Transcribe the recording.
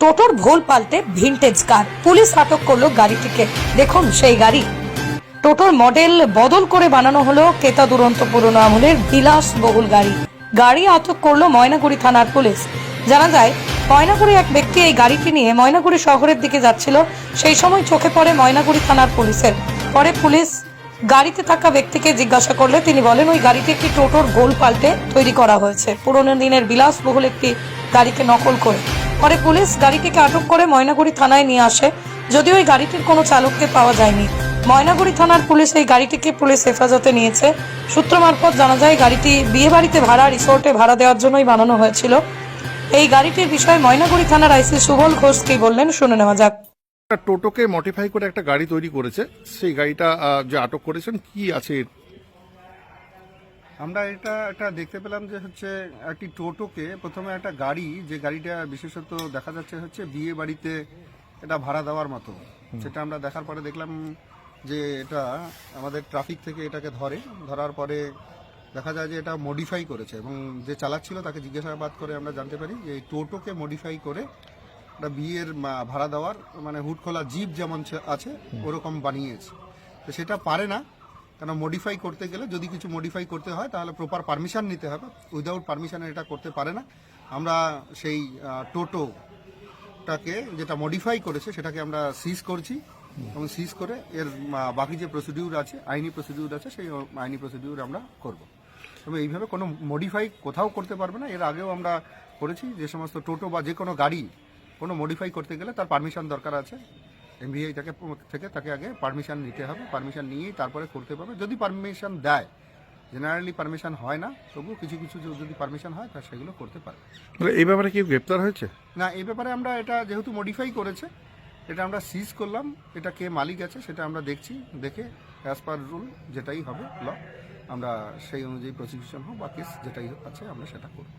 টোটোর ভোল পাল্টে ভিনটেজ কার পুলিশ আটক করল গাড়িটিকে। দেখুন সেই গাড়ি। টোটোর মডেল বদল করে বানানো হলো কেতা দুরন্ত পুরনো আমলের বিলাস বহুল গাড়ি। গাড়ি আটক করল ময়নাগুড়ি থানার পুলিশ। জানা যায়, ময়নাগুড়ি এক ব্যক্তি এই গাড়িটি নিয়ে ময়নাগুড়ি শহরের দিকে যাচ্ছিল। সেই সময় চোখে পড়ে ময়নাগুড়ি থানার পুলিশের। পরে পুলিশ গাড়িতে থাকা ব্যক্তিকে জিজ্ঞাসা করলে তিনি বলেন, ওই গাড়িটি একটি টোটোর গোল পাল্টে তৈরি করা হয়েছে। পুরনো দিনের বিলাসবহুল একটি গাড়িকে নকল করে। পরে পুলিশ গাড়িটিকে আটক করে ময়নাগুড়ি থানায় নিয়ে আসে। যদিও ওই গাড়িটির কোনো চালককে পাওয়া যায়নি। ময়নাগুড়ি থানার পুলিশ এই গাড়িটিকে পুলিশ হেফাজতে নিয়েছে। সূত্র মারফত জানা যায়, গাড়িটি বিয়ে বাড়িতে ভাড়া, রিসোর্টে ভাড়া দেওয়ার জন্যই বানানো হয়েছিল। এই গাড়িটির বিষয়ে ময়নাগুড়ি থানার আইসি সুবল ঘোষ কি বললেন, শুনে নেওয়া যাক। একটা টোটোকে মডিফাই করে একটা গাড়ি তৈরি করেছে। সেই গাড়িটা যে আটক করেছেন কি আছে? আমরা এটা একটা দেখতে পেলাম যে হচ্ছে একটি টোটোকে প্রথমে একটা গাড়ি যে গাড়িটা বিশেষত দেখা যাচ্ছে হচ্ছে বিয়ে বাড়িতে এটা ভাড়া দেওয়ার মতো। সেটা আমরা দেখার পরে দেখলাম যে এটা আমাদের ট্রাফিক থেকে এটাকে ধরে। ধরার পরে দেখা যায় যে এটা মডিফাই করেছে এবং যে চালাচ্ছিল তাকে জিজ্ঞাসাবাদ করে আমরা জানতে পারি যে এই টোটোকে মডিফাই করে একটা বিয়ের ভাড়া দেওয়ার মানে হুট খোলা জিপ যেমন আছে, ওরকম বানিয়েছে। তো সেটা পারে না। কেন মডিফাই করতে গেলে যদি কিছু মডিফাই করতে হয়, তাহলে প্রপার পারমিশন নিতে হবে। উইদাউট পারমিশন এটা করতে পারে না। আমরা সেই টোটোটাকে যেটা মডিফাই করেছে, সেটাকে আমরা সিজ করছি। এবং সিজ করে এর বাকি যে প্রসিডিউর আছে, আইনি প্রসিডিউর আছে, সেই আইনি প্রসিডিউর আমরা করব। তবে এইভাবে কোনো মডিফাই কোথাও করতে পারবে না। এর আগেও আমরা করেছি। যে সমস্ত টোটো বা যে কোনো গাড়ি কোনো মডিফাই করতে গেলে তার পারমিশন দরকার আছে। এমবিআই থেকে থেকে তাকে আগে পারমিশন নিতে হবে। পারমিশন নিয়েই তারপরে করতে পারবে। যদি পারমিশন দেয় জেনারেলি পারমিশন হয় না তবুও কিছু কিছু যদি পারমিশন হয় তা সেগুলো করতে পারে মানে এই ব্যাপারে কি গ্রেপ্তার হয়েছে? না এই ব্যাপারে আমরা এটা যেহেতু মডিফাই করেছে এটা আমরা সিজ করলাম এটা কে মালিক আছে সেটা আমরা দেখছি দেখে অ্যাজ পার রুল যেটাই হবে ল আমরা সেই অনুযায়ী প্রসিকিউশন হোক বা কেস যেটাই আছে আমরা সেটা করব।